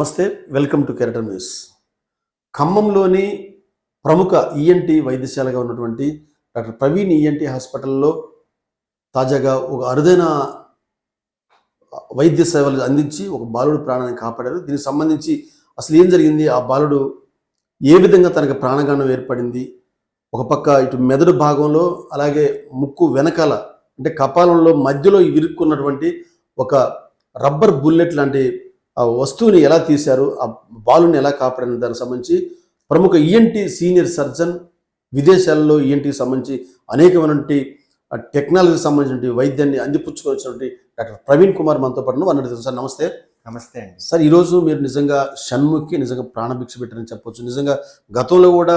నమస్తే welcome to కెరటన్ news. ఖమ్మంలోని ప్రముఖ ఈఎన్టీ వైద్యశాలగా ఉన్నటువంటి డాక్టర్ ప్రవీణ్ ఈఎన్టీ హాస్పిటల్లో తాజాగా ఒక అరుదైన వైద్య సేవలు అందించి ఒక బాలుడు ప్రాణాన్ని కాపాడారు. దీనికి సంబంధించి అసలు ఏం జరిగింది? ఆ బాలుడు ఏ విధంగా తనకి ప్రాణగానం ఏర్పడింది? ఒక పక్క ఇటు మెదడు భాగంలో అలాగే ముక్కు వెనకాల అంటే కపాలంలో మధ్యలో ఇరుక్కున్నటువంటి ఒక రబ్బర్ బుల్లెట్ లాంటి ఆ వస్తువుని ఎలా తీశారు ఆ బాలుని ఎలా కాపాడిన దానికి సంబంధించి ప్రముఖ ఈఎన్టీ సీనియర్ సర్జన్ విదేశాల్లో ఈఎన్టీకి సంబంధించి అనేకమైనటువంటి టెక్నాలజీకి సంబంధించిన వైద్యాన్ని అందిపుచ్చుకోవాల్సినటువంటి డాక్టర్ ప్రవీణ్ కుమార్ మనతో పాటు వన్నట్టు సార్ నమస్తే. నమస్తే అండి. సార్ ఈరోజు మీరు నిజంగా షణ్ముఖి నిజంగా ప్రాణభిక్ష పెట్టారని చెప్పొచ్చు. నిజంగా గతంలో కూడా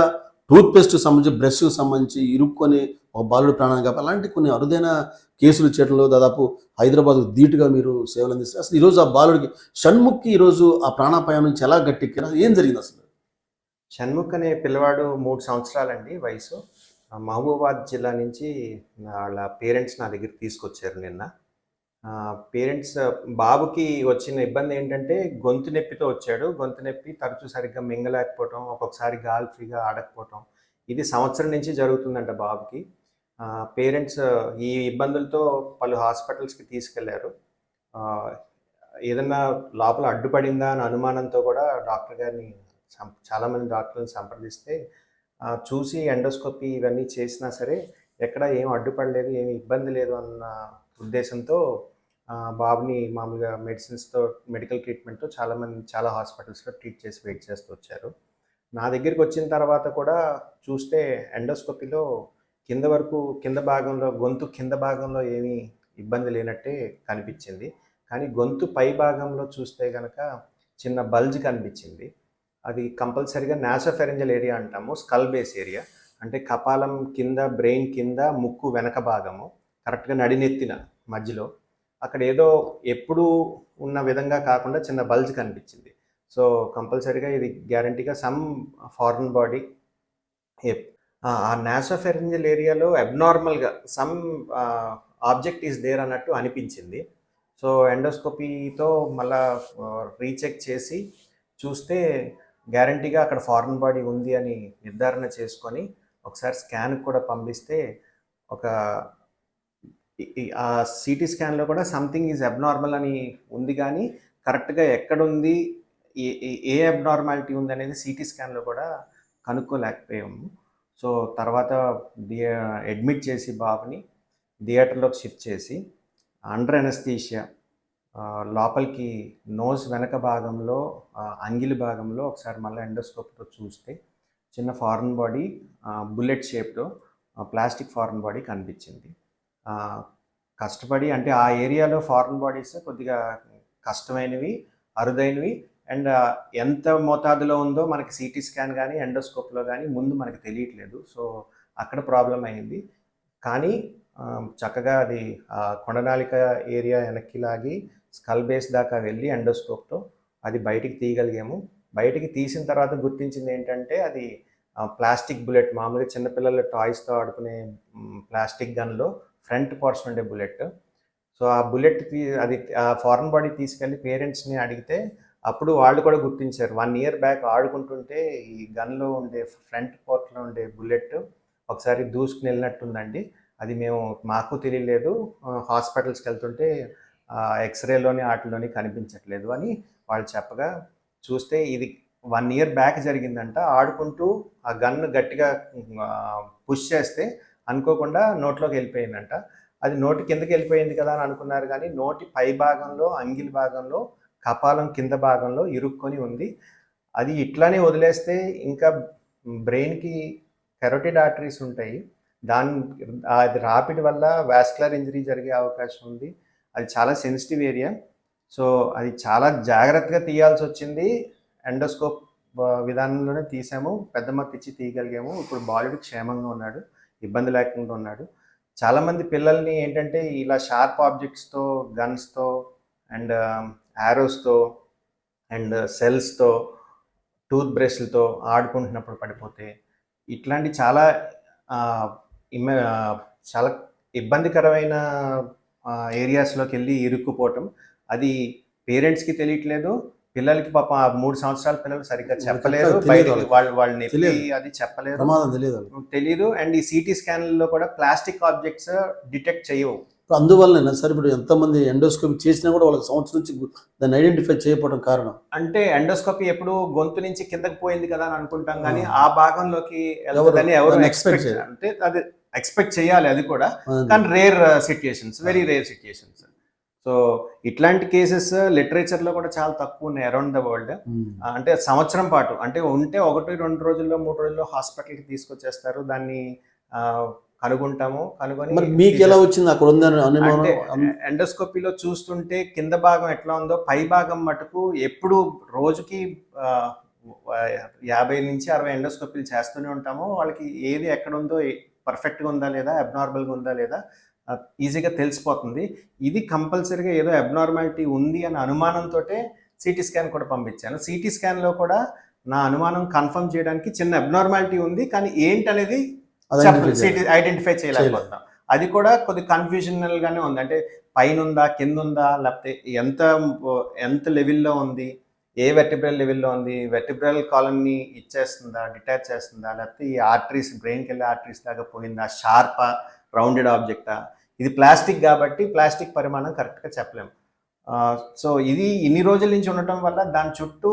టూత్ పేస్ట్కి సంబంధించి బ్రష్కి సంబంధించి ఇరుక్కొని ఒక బాలుడు ప్రాణాన్ని కాపాలి అలాంటి కొన్ని అరుదైన కేసులు చేయడంలో దాదాపు హైదరాబాద్ ధీటుగా మీరు సేవలు అందిస్తారు. అసలు ఈరోజు ఆ బాలుడికి షణ్ముఖి ఈరోజు ఆ ప్రాణాపాయం నుంచి ఎలా గట్టెక్కారు? అసలు ఏం జరిగింది అసలు? షణ్ముఖ్ అనే పిల్లవాడు మూడు సంవత్సరాలండి వయసు. మహబూబాద్ జిల్లా నుంచి వాళ్ళ పేరెంట్స్ నా దగ్గర తీసుకొచ్చారు నిన్న. పేరెంట్స్ బాబుకి వచ్చిన ఇబ్బంది ఏంటంటే గొంతు నొప్పితో వచ్చాడు. గొంతు నొప్పి తరచూ సరిగ్గా మింగలేకపోవటం ఒక్కొక్కసారి గాలి ఫ్రీగా ఆడకపోవటం. ఇది సంవత్సరం నుంచి జరుగుతుందంట బాబుకి. పేరెంట్స్ ఈ ఇబ్బందులతో పలు హాస్పిటల్స్కి తీసుకెళ్ళారు. ఏదన్నా లోపల అడ్డుపడిందా అని అనుమానంతో కూడా డాక్టర్ గారిని సం- చాలామంది డాక్టర్లను సంప్రదిస్తే చూసి ఎండోస్కోపీ ఇవన్నీ చేసినా సరే ఎక్కడ ఏం అడ్డుపడలేదు ఏమి ఇబ్బంది లేదు అన్న ఉద్దేశంతో బాబుని మామూలుగా మెడిసిన్స్తో మెడికల్ ట్రీట్మెంట్తో చాలామంది చాలా హాస్పిటల్స్లో ట్రీట్ చేసి వెయిట్ చేస్తూ వచ్చారు. నా దగ్గరికి వచ్చిన తర్వాత కూడా చూస్తే ఎండోస్కోపీలో కింద వరకు కింద భాగంలో గొంతు కింద భాగంలో ఏమీ ఇబ్బంది లేనట్టే కనిపించింది. కానీ గొంతు పై భాగంలో చూస్తే కనుక చిన్న బల్జ్ కనిపించింది. అది కంపల్సరీగా నాసోఫెరెంజల్ ఏరియా అంటాము స్కల్ బేస్ ఏరియా. అంటే కపాలం కింద బ్రెయిన్ కింద ముక్కు వెనక భాగము. కరెక్ట్గా నడినెత్తిన మధ్యలో. అక్కడ ఏదో ఎప్పుడూ ఉన్న విధంగా కాకుండా చిన్న బల్జ్ కనిపించింది. సో కంపల్సరీగా ఇది గ్యారంటీగా సమ్ ఫారిన్ బాడీ ఆ నాసోఫెరింజల్ ఏరియాలో అబ్నార్మల్గా సమ్ ఆబ్జెక్ట్ ఈస్ దేర్ అన్నట్టు అనిపించింది. సో ఎండోస్కోపీతో మళ్ళా రీచెక్ చేసి చూస్తే గ్యారంటీగా అక్కడ ఫారెన్ బాడీ ఉంది అని నిర్ధారణ చేసుకొని ఒకసారి స్కాన్ కూడా పంపిస్తే ఒక ఆ సిటీ స్కాన్లో కూడా సంథింగ్ ఈజ్ అబ్నార్మల్ అని ఉంది కానీ కరెక్ట్గా ఎక్కడుంది ఏ ఏ- ఏ అబ్నార్మాలిటీ ఉంది అనేది సిటీ స్కాన్లో కూడా కనుక్కోలేకపోయాము. సో తర్వాత అడ్మిట్ చేసి బాబుని థియేటర్లోకి షిఫ్ట్ చేసి అండర్ ఎనస్థీషియా లోపలికి నోస్ వెనక భాగంలో అంగిలి భాగంలో ఒకసారి మళ్ళీ ఎండోస్కోప్తో చూస్తే చిన్న ఫారెన్ బాడీ బుల్లెట్ షేప్లో ప్లాస్టిక్ ఫారెన్ బాడీ కనిపించింది. కష్టపడి అంటే ఆ ఏరియాలో ఫారెన్ బాడీస్ కొద్దిగా కష్టమైనవి అరుదైనవి అండ్ ఎంత మోతాదులో ఉందో మనకి సిటీ స్కాన్ కానీ ఎండోస్కోప్లో కానీ ముందు మనకి తెలియట్లేదు. సో అక్కడ ప్రాబ్లం అయింది. కానీ చక్కగా అది కొండనాళిక కొండనాలిక ఏరియా వెనక్కి లాగి స్కల్ బేస్ దాకా వెళ్ళి ఎండోస్కోప్తో అది బయటికి తీయగలిగాము. బయటికి తీసిన తర్వాత గుర్తించింది ఏంటంటే అది ప్లాస్టిక్ బుల్లెట్ మామూలుగా చిన్నపిల్లల టాయ్స్తో ఆడుకునే ప్లాస్టిక్ గన్లో ఫ్రంట్ పోర్షన్ ఉండే బుల్లెట్. సో ఆ బుల్లెట్ తీ అది ఆ ఫారెన్ బాడీ తీసుకెళ్ళి పేరెంట్స్ని అడిగితే అప్పుడు వాళ్ళు కూడా గుర్తించారు. వన్ ఇయర్ బ్యాక్ ఆడుకుంటుంటే ఈ గన్లో ఉండే ఫ్రంట్ పోర్ట్లో ఉండే బుల్లెట్ ఒకసారి దూసుకుని వెళ్ళినట్టుందండి. అది మేము మాకు తెలియలేదు. హాస్పిటల్స్కి వెళ్తుంటే ఎక్స్రేలోని వాటిలోని కనిపించట్లేదు అని వాళ్ళు చెప్పగా చూస్తే ఇది వన్ ఇయర్ బ్యాక్ జరిగిందంట. ఆడుకుంటూ ఆ గన్ గట్టిగా పుష్ చేస్తే అనుకోకుండా నోట్లోకి వెళ్ళిపోయిందంట. అది నోటి కిందకి వెళ్ళిపోయింది కదా అని అనుకున్నారు కానీ నోటి పై భాగంలో అంగిలి భాగంలో కపాలం కింద భాగంలో ఇరుక్కొని ఉంది. అది ఇట్లానే వదిలేస్తే ఇంకా బ్రెయిన్కి కెరోటిడ్ ఆర్టరీస్ ఉంటాయి. దాని అది రాపిడ్ వల్ల వాస్కులర్ ఇంజరీ జరిగే అవకాశం ఉంది. అది చాలా సెన్సిటివ్ ఏరియా. సో అది చాలా జాగ్రత్తగా తీయాల్సి వచ్చింది ఎండోస్కోప్ విధానంలోనే తీసాము. పెద్ద మత్తిచ్చి ఇచ్చి తీయగలిగాము. ఇప్పుడు బాలుడు క్షేమంగా ఉన్నాడు. ఇబ్బంది లేకుండా ఉన్నాడు. చాలామంది పిల్లల్ని ఏంటంటే ఇలా షార్ప్ ఆబ్జెక్ట్స్తో గన్స్తో అండ్ యారోస్తో అండ్ సెల్స్తో టూత్ బ్రష్లతో ఆడుకుంటున్నప్పుడు పడిపోతే ఇట్లాంటి చాలా చాలా ఇబ్బందికరమైన ఏరియాస్లోకి వెళ్ళి ఇరుక్కుపోవటం అది పేరెంట్స్కి తెలియట్లేదు పిల్లలకి పాప మూడు సంవత్సరాల పిల్లలు సరిగ్గా చెప్పలేరు వాళ్ళకి. వాళ్ళు వాళ్ళు నొప్పి తెలియదు. అది చెప్పలేరు ప్రమాదం తెలియదు అండ్ ఈ సిటీ స్కాన్లో కూడా ప్లాస్టిక్ ఆబ్జెక్ట్స్ డిటెక్ట్ చేయవు అందువల్లనే సార్ ఇప్పుడు ఎంతమంది ఎండోస్కోపీ చేసినా కూడా వాళ్ళకి సంవత్సరం నుంచి దాన్ని ఐడెంటిఫై చేయకపోవడం కారణం. అంటే ఎండోస్కోపీ ఎప్పుడు గొంతు నుంచి కిందకి పోయింది కదా అని అనుకుంటాం కానీ ఆ. భాగంలోకి ఎవరు? ఎక్స్పెక్ట్. అంటే అది ఎక్స్పెక్ట్ చేయాలి అది కూడా. కానీ rare situations very rare situations so ఇట్లాంటి కేసెస్ లిటరేచర్లో కూడా చాలా తక్కువ ఉన్నాయి అరౌండ్ ద వరల్డ్. అంటే సంవత్సరం పాటు అంటే ఉంటే ఒకటి రెండు రోజుల్లో మూడు రోజుల్లో హాస్పిటల్కి తీసుకొచ్చేస్తారు. దాన్ని కనుగొంటాము కనుగొని మరి మీకు ఎలా వచ్చింది అక్కడ ఉందని అనుమానం? ఎండోస్కోపీలో చూస్తుంటే కింద భాగం ఎట్లా ఉందో పై భాగం మటుకు ఎప్పుడు రోజుకి యాభై నుంచి అరవై ఎండోస్కోపీలు చేస్తూనే ఉంటాము వాళ్ళకి ఏది ఎక్కడ ఉందో పర్ఫెక్ట్గా ఉందా లేదా అబ్నార్మల్గా ఉందా లేదా ఈజీగా తెలిసిపోతుంది. ఇది కంపల్సరీగా ఏదో అబ్నార్మాలిటీ ఉంది అనే అనుమానంతో సిటీ స్కాన్ కూడా పంపించాను. సిటీ స్కాన్లో కూడా నా అనుమానం కన్ఫర్మ్ చేయడానికి చిన్న అబ్నార్మాలిటీ ఉంది కానీ ఏంటనేది. ఐడెంటిఫై చేయలేకపోతున్నాం అది కూడా కొద్ది కన్ఫ్యూజనల్ గానే ఉంది. అంటే పైన ఉందా కింద ఉందా లేకపోతే ఎంత ఎంత లెవెల్లో ఉంది ఏ వెర్టిబ్రల్ లెవెల్లో ఉంది వెర్టిబ్రల్ కాలమ్ని ఇచ్చేస్తుందా డిటాచ్ చేస్తుందా లేకపోతే ఈ ఆర్టరీస్ బ్రెయిన్కి వెళ్ళే ఆర్టరీస్ దాకా పోయిందా షార్పా రౌండెడ్ ఆబ్జెక్టా ఇది ప్లాస్టిక్ కాబట్టి ప్లాస్టిక్ పరిమాణం కరెక్ట్గా చెప్పలేము సో ఇది ఇన్ని రోజుల నుంచి ఉండటం వల్ల దాని చుట్టూ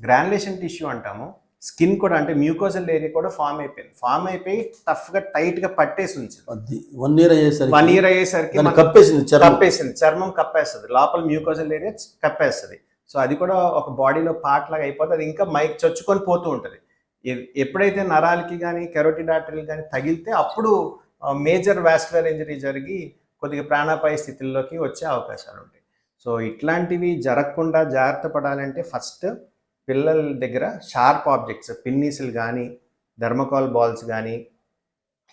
గ్రాన్యులేషన్ టిష్యూ అంటాము. స్కిన్ కూడా అంటే మ్యూకోజల్ ఏరియా కూడా ఫామ్ అయిపోయింది. ఫామ్ అయిపోయి టఫ్గా టైట్గా పట్టేసి ఉంచింది. అది వన్ ఇయర్ అయ్యేసరికి వన్ ఇయర్ అయ్యేసరికి కప్పేసింది చర్మం. కప్పేసింది. చర్మం కప్పేస్తుంది. లోపల మ్యూకోజల్ ఏరియా కప్పేస్తుంది. సో అది కూడా ఒక బాడీలో పార్ట్ లాగా అయిపోతే అది ఇంకా మైక్ చొచ్చుకొని పోతూ ఉంటుంది. ఎప్పుడైతే నరాలకి కానీ కెరోటిడ్ ఆర్టరీలు కానీ తగిలితే అప్పుడు మేజర్ వాస్కులర్ ఇంజరీ జరిగి కొద్దిగా ప్రాణాపాయ స్థితిలోకి వచ్చే అవకాశాలు ఉంటాయి. సో ఇట్లాంటివి జరగకుండా జాగ్రత్త పడాలంటే ఫస్ట్ పిల్లల దగ్గర షార్ప్ ఆబ్జెక్ట్స్ పిన్నీసులు కానీ ధర్మకాల్ బాల్స్ కానీ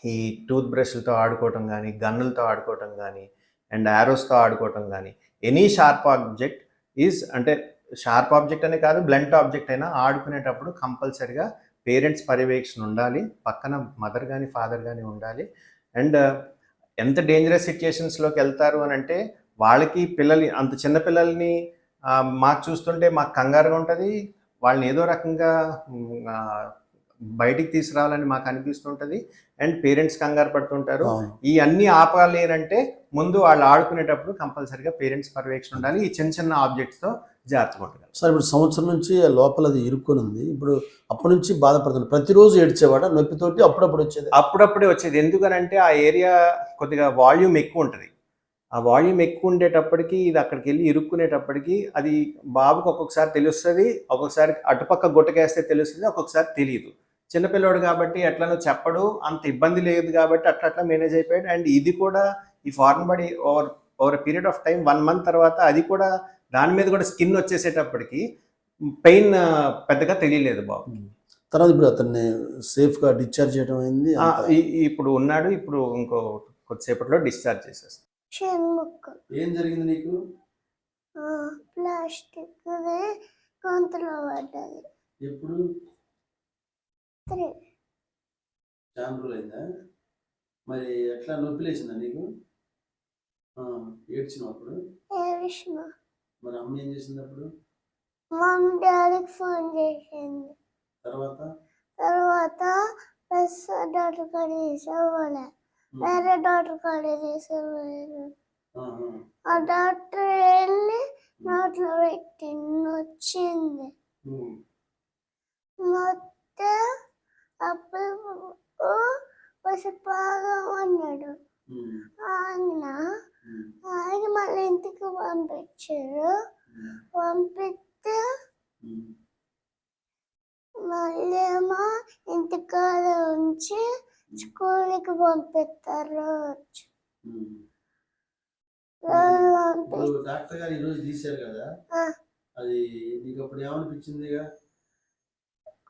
ఈ టూత్ బ్రష్లతో ఆడుకోవటం కానీ గన్నులతో ఆడుకోవటం కానీ అండ్ యారోస్తో ఆడుకోవటం కానీ ఎనీ షార్ప్ ఆబ్జెక్ట్ ఈజ్ అంటే షార్ప్ ఆబ్జెక్ట్ అనే కాదు బ్లంట్ ఆబ్జెక్ట్ అయినా ఆడుకునేటప్పుడు కంపల్సరిగా పేరెంట్స్ పర్యవేక్షణ ఉండాలి పక్కన మదర్ కానీ ఫాదర్ కానీ ఉండాలి. అండ్ ఎంత డేంజరస్ సిచ్యుయేషన్స్లోకి వెళ్తారు అని అంటే వాళ్ళకి పిల్లలు అంత చిన్న పిల్లల్ని మాకు చూస్తుంటే మాకు కంగారుగా ఉంటుంది వాళ్ళని ఏదో రకంగా బయటికి తీసుకురావాలని మాకు అనిపిస్తుంటుంది. అండ్ పేరెంట్స్ కంగారు పడుతుంటారు. ఈ అన్ని ఆపాలి అని అంటే ముందు వాళ్ళు ఆడుకునేటప్పుడు కంపల్సరిగా పేరెంట్స్ పర్యవేక్షణ ఉండాలి. ఈ చిన్న చిన్న ఆబ్జెక్ట్స్తో జాగ్రత్తగా ఉండాలి సార్ ఇప్పుడు సంవత్సరం నుంచి లోపల అది ఇరుక్కొని ఉంది ఇప్పుడు అప్పటి నుంచి బాధపడుతుంది ప్రతిరోజు ఏడ్చేవాడ? నొప్పితోటి అప్పుడప్పుడు వచ్చేది? అప్పుడప్పుడే వచ్చేది. ఎందుకనంటే ఆ ఏరియా కొద్దిగా వాల్యూమ్ ఎక్కువ ఉంటుంది. ఆ వాల్యూమ్ ఎక్కువ ఉండేటప్పటికి ఇది అక్కడికి వెళ్ళి ఇరుక్కునేటప్పటికి అది బాబుకి ఒక్కొక్కసారి తెలుస్తుంది ఒక్కొక్కసారి అటుపక్క గుట్టకేస్తే తెలుస్తుంది ఒక్కొక్కసారి తెలియదు చిన్నపిల్లోడు కాబట్టి ఎట్లనో చెప్పడు అంత ఇబ్బంది లేదు కాబట్టి అట్లా అట్లా మేనేజ్ అయిపోయాడు. అండ్ ఇది కూడా ఈ foreign body over over period of time one month తర్వాత అది కూడా దాని మీద కూడా స్కిన్ వచ్చేసేటప్పటికి పెయిన్ పెద్దగా తెలియలేదు బాబు తర్వాత ఇప్పుడు అతన్ని సేఫ్గా డిశ్చార్జ్ చేయడం అయింది ఇప్పుడు ఉన్నాడు ఇప్పుడు ఇంకో కొద్దిసేపట్లో డిశ్చార్జ్ చేసేస్తాం షణ్ముఖం ఏం జరిగింది నీకు? ప్లాస్టిక్ గొంతులో పడ్డది. ఎప్పుడు? త్రీ చాలా రోజులు అయిందా మరి ఎట్లా నొప్పి లేచిందా నీకు? ఆ, ఏడ్చినప్పుడు ఏడిసిన. మరి అమ్మ ఏం చేసింది అప్పుడు? మమ్మీ డాడీకి ఫోన్ చేసింది. తర్వాత? తర్వాత ప్లస్ డాక్టర్ తీసుకోలే ఉమ్, వేరే డాక్టర్ కాడ తీసుకోలేదు ఆహా, ఆ. డాక్టర్ వెళ్ళి నోట్లో పెట్టి వచ్చింది మొత్తం అప్పుడు పసిపాగా ఉన్నాడు ఆయన ఆయన మళ్ళీ ఇంటికి పంపించారు. పంపిస్తే. మళ్ళీ ఏమో ఇంటికాడ ఉంచి స్కూల్కి పంపిస్తారు. రోజు. రోజు ఇప్పుడు డాక్టర్ గారు ఈరోజు తీశారు కదా. అది నీకు అప్పుడు ఏమనిపించింది?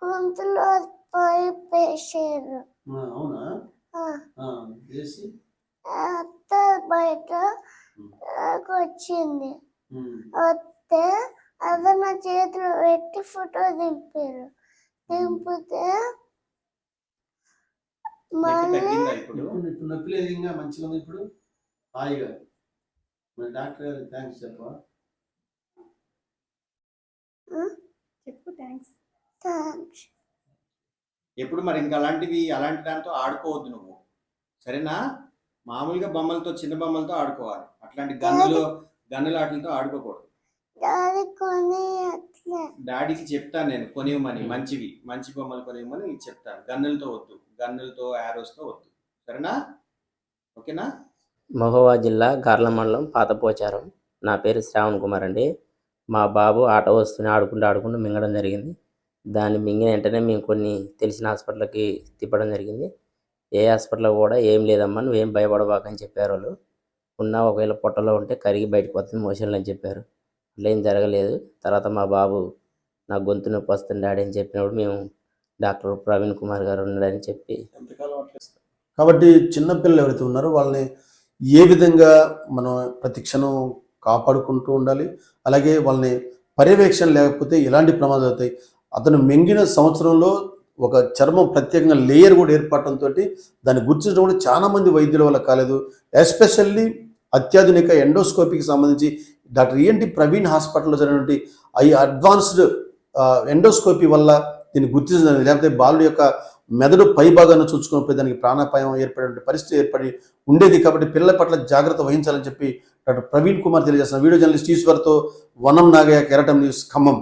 గొంతులో పైప్ వేసారు అవునా? వేసి? అత్త బయట వచ్చింది వస్తే అది నా చేతిలో పెట్టి ఫోటో దింపారు. దింపితే తగ్గిందా ఇప్పుడు? ఇప్పుడు ఇప్పుడు నొప్పి లేదు ఇంకా మంచిగా ఉంది ఇప్పుడు? హాయిగా మరి డాక్టర్ గారికి థ్యాంక్స్ చెప్పా చెప్పు థ్యాంక్స్ థ్యాంక్స్ ఎప్పుడు మరి ఇంకా అలాంటివి అలాంటి దాంతో ఆడుకోవద్దు నువ్వు. సరేనా? మామూలుగా బొమ్మలతో చిన్న బొమ్మలతో ఆడుకోవాలి. అట్లాంటి గన్నులు గన్నుల ఆటలతో ఆడుకోకూడదు. డాడీకి చెప్తాను నేను కొనివ్వమని మంచివి మంచి బొమ్మలు కొనివ్వమని చెప్తాను. గన్నులతో వద్దు గన్నులతో యారోస్తో వద్దు. సరేనా? ఓకేనా? మహోవా జిల్లా గార్ల మండలం పాతపోచారం. నా పేరు శ్రావణ్ కుమార్ అండి. మా బాబు ఆట వస్తువుని ఆడుకుంటూ ఆడుకుంటూ మింగడం జరిగింది. దాన్ని మింగిన వెంటనే మేము కొన్ని తెలిసిన హాస్పిటల్కి తిప్పడం జరిగింది. ఏ హాస్పిటల్లో కూడా ఏం లేదమ్మా నువ్వేం భయపడబాకని చెప్పారు వాళ్ళు. ఉన్న ఒకవేళ పొట్టలో ఉంటే కరిగి బయటకు వస్తుంది మోషన్లు అని చెప్పారు. అట్లా జరగలేదు. తర్వాత మా బాబు నా గొంతు నొప్పి వస్తుంది డాడీ అని చెప్పినప్పుడు మేము డాక్టర్ ప్రవీణ్ కుమార్ గారు ఉన్నాడని చెప్పి కాబట్టి చిన్నపిల్లలు ఎవరైతే ఉన్నారో వాళ్ళని ఏ విధంగా మనం ప్రతి క్షణం కాపాడుకుంటూ ఉండాలి? అలాగే వాళ్ళని పర్యవేక్షణ లేకపోతే ఎలాంటి ప్రమాదాలు అవుతాయి అతను మింగిన సంవత్సరంలో ఒక చర్మం ప్రత్యేకంగా లేయర్ కూడా ఏర్పడటంతో దాన్ని గుర్తించడం కూడా చాలా మంది వైద్యుల వల్ల కాలేదు. ఎస్పెషల్లీ అత్యాధునిక ఎండోస్కోపీకి సంబంధించి డాక్టర్ ఈఎన్టి ప్రవీణ్ హాస్పిటల్లో జరిగినటువంటి ఈ అడ్వాన్స్డ్ ఎండోస్కోపీ వల్ల దీన్ని గుర్తించడం లేకపోతే బాలుడి యొక్క మెదడు పై భాగాన్ని చూసుకున్నప్పుడు దానికి ప్రాణాపాయం ఏర్పడే పరిస్థితి ఏర్పడి ఉండేది కాబట్టి పిల్లల పట్ల జాగ్రత్త వహించాలని చెప్పి డాక్టర్ ప్రవీణ్ కుమార్ తెలియజేస్తున్న వీడియో జర్నలిస్ట్ ఈశ్వర్తో వనం నాగయ్య కెరటం న్యూస్ ఖమ్మం.